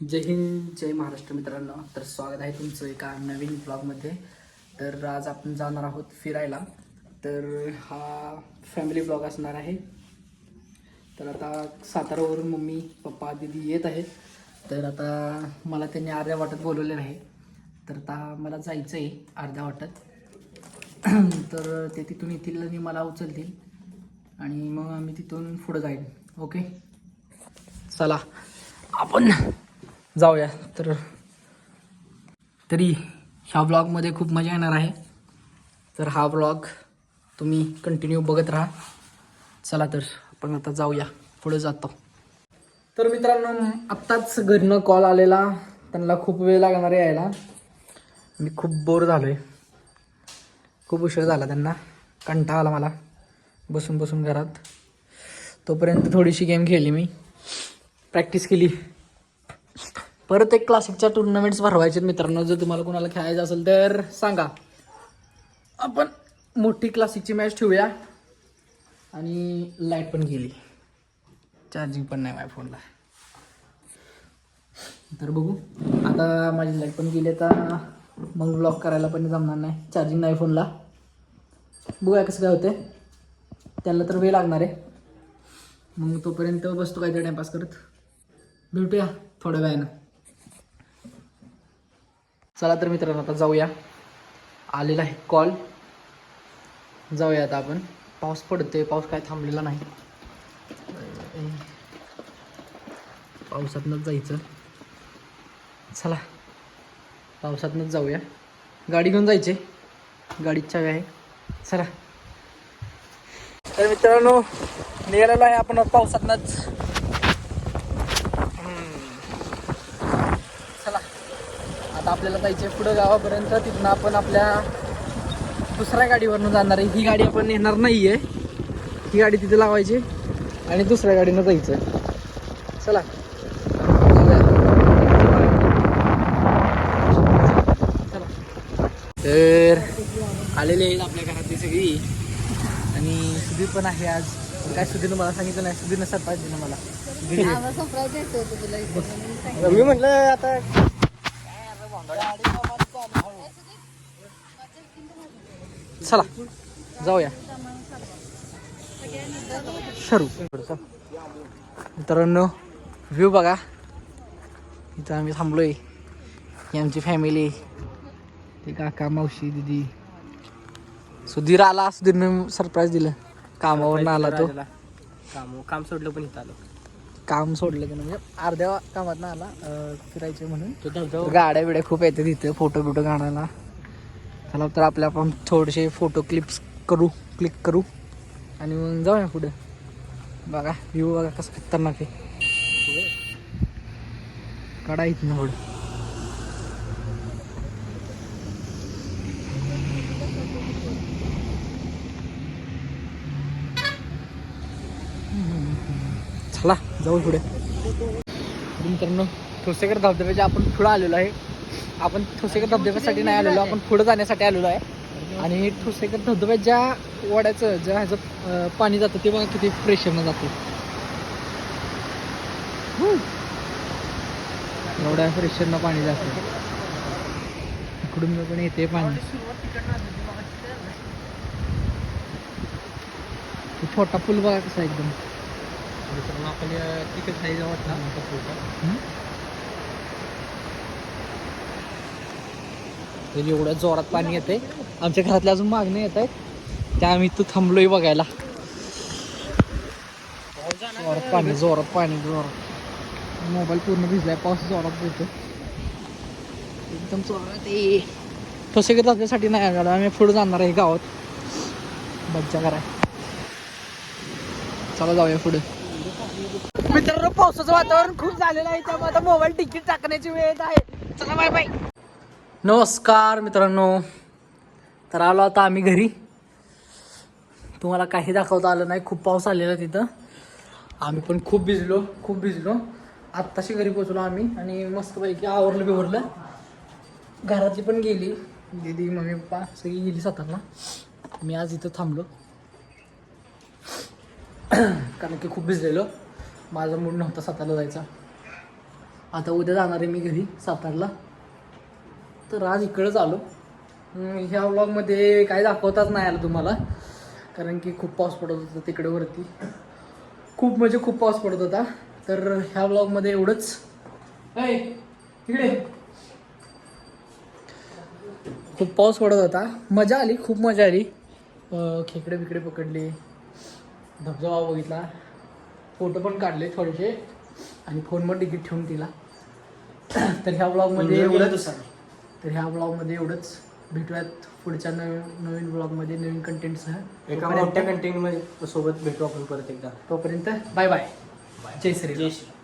जय हिंद जय महाराष्ट्र मित्रांनो. तर स्वागत आहे तुमचं एका नवीन ब्लॉगमध्ये तर आज आपण जाणार आहोत फिरायला. तर हा फॅमिली ब्लॉग असणार आहे. तर आता सातारावरून मम्मी पप्पा दिदी येत आहेत. तर आता मला त्यांनी अर्ध्या वाटत बोलवलेलं आहे. तर आता मला जायचं आहे अर्ध्या वाटत. तर ते तिथून येतील आणि मला उचलतील. आणि मग आम्ही तिथून पुढं जाईन ओके चला आपण जाऊया. तर तरी ह्या ब्लॉगमध्ये खूप मजा येणार आहे. तर हा ब्लॉग तुम्ही कंटिन्यू बघत राहा. चला तर आपण आता जाऊया. पुढे जातो. तर मित्रांनो आत्ताच घरनं कॉल आलेला. त्यांना खूप वेळ लागणार आहे यायला. मी खूप बोर झालो आहे खूप उशीर झाला त्यांना. कंटाळा आला मला. बसून बसून घरात. तोपर्यंत थोडीशी गेम खेळली मी. प्रॅक्टिस केली. परत एक क्लासिकच्या टुर्नामेंट्स भरवायचे मित्रांनो. जर तुम्हाला कोणाला खेळायचं असेल तर सांगा. आपण मोठी क्लासिकची मॅच ठेवूया. आणि लाइट पण गेली. चार्जिंग पण नाही माझ्या फोनला तर बघू. आता माझी लाइट पण गेली. आता मग ब्लॉक करायला पण जमणार नाही. चार्जिंग नाही फोनला बघूया कसं काय होते त्याला तर वेळ लागणार आहे. मग तोपर्यंत बसतो काहीतरी टाईमपास करत. भेटूया थोड्या वेळानं. चला तर मित्रांनो आता जाऊया. आलेला आहे कॉल. जाऊया आता आपण. पाऊस पडतोय पाऊस काय थांबलेला नाही. पावसातनंच जायचं. चला पावसातनंच जाऊया. गाडी घेऊन जायचे. गाडीत चावी आहे. चला. तर मित्रांनो निघालेला आहे आपण पावसातनंच चला आता आपल्याला जायचे पुढं गावापर्यंत. तिथनं आपण आपल्या दुसऱ्या गाडीवरनं जाणार आहे. ही गाडी आपण येणार नाही आहे ही गाडी तिथे लावायची. आणि दुसऱ्या गाडीनं जायचं चला. तर आलेले आहेत आपल्या घरातली सगळी. आणि सुधीर पण आहे आज. काय सुधीरनं मला सांगितलं नाही. सुधीरनं सरप्राईज दिलं मला. मी म्हटलं आता चला जाऊया. मित्रांनो व्ह्यू बघा. इथं आम्ही थांबलोय. ही आमची फॅमिली ते काका मावशी दिदी. सुधीर आला. सुधीरनं सरप्राईज दिलं. कामावर आला तो. काम काम सोडलं पण इथं आलो. काम सोडलं की म्हणजे अर्ध्या कामात ना आला फिरायचे म्हणून. गाड्या बिड्या खूप येतात तिथं फोटो बिटो काढायला. चला तर आपल्या आपण थोडेसे फोटो क्लिप्स करू क्लिक करू. आणि मग जाऊया पुढे. बघा व्ह्यू बघा कसं खतरनाक आहे. काढा इथनं पुढं. चला. जाऊ पुढे. मित्रांनो ठोसेकर धबधब्याच्या आपण पुढं आलेलो आहे. आपण ठोसेकर धबधब्यासाठी नाही आलेलो आपण पुढं जाण्यासाठी आलेलो आहे. आणि ठोसेकर धबधब्यात ज्या वड्याचं ज्या ह्याचं पाणी जातं ते बघा किती प्रेशरनं जातं. एवढ्या प्रेशरनं पाणी जातं. इकडून पण येते पाणी. छोटा पूल बघा कसा एकदम. मित्रांनो आपण तिकडे खाली जाऊ वाटला तरी एवढ्या जोरात पाणी येते आमच्या घरातल्या अजून मागणी येत आहेत. त्या आम्ही इथं थांबलोय बघायला. जोरात पाणी जोरात पाणी जोरात. मोबाईल पूर्ण भिजलाय पाऊस जोरात येतो एकदम जोरात ये तसे त्याच्यासाठी नाही आम्हाला. आम्ही पुढे जाणार आहे गावात. मज्जा करा चला जाऊया पुढे. मित्रांनो पावसाचं वातावरण खूप झालेलं आहे त्यामुळे आता मोबाईल तिकीट टाकण्याची वेळ येत आहे. चला बाय बाय नमस्कार मित्रांनो. तर आलो आता आम्ही घरी. तुम्हाला काही दाखवता आलं नाही खूप पाऊस आलेला तिथं. आम्ही पण खूप भिजलो खूप भिजलो. आत्ताशी घरी पोचलो आम्ही आणि मस्तपैकी आवरलं बिवरलं. घरातली पण गेली. दीदी मम्मी पप्पा सगळी गेली सातारला. मी आज इथं थांबलो. कारण की खूप भिजलेलो. माझा मूड नव्हता सातारला जायचा. आता उद्या जाणार आहे मी घरी सातारला. तर आज इकडंच आलो. ह्या व्लॉगमध्ये काय दाखवताच नाही आलं तुम्हाला. कारण की खूप पाऊस पडत होता तिकडे वरती. खूप म्हणजे खूप पाऊस पडत होता. तर ह्या व्लॉगमध्ये एवढंच. ऐ, इकडे खूप पाऊस पडत होता. मजा आली खूप मजा आली. खेकडे बिकडे पकडले. धबधबा बघितला. फोटो पण काढले थोडेसे. आणि फोनवर तिकीट ठेवून दिला. तर ह्या ब्लॉगमध्ये एवढंच. तर ह्या ब्लॉगमध्ये एवढंच. भेटूयात पुढच्या नवीन नवीन ब्लॉगमध्ये नवीन कंटेंटसह एका मोठ्या कंटेंटमध्ये सोबत भेटू आपण परत एकदा. तोपर्यंत बाय बाय. जय श्री जय श्री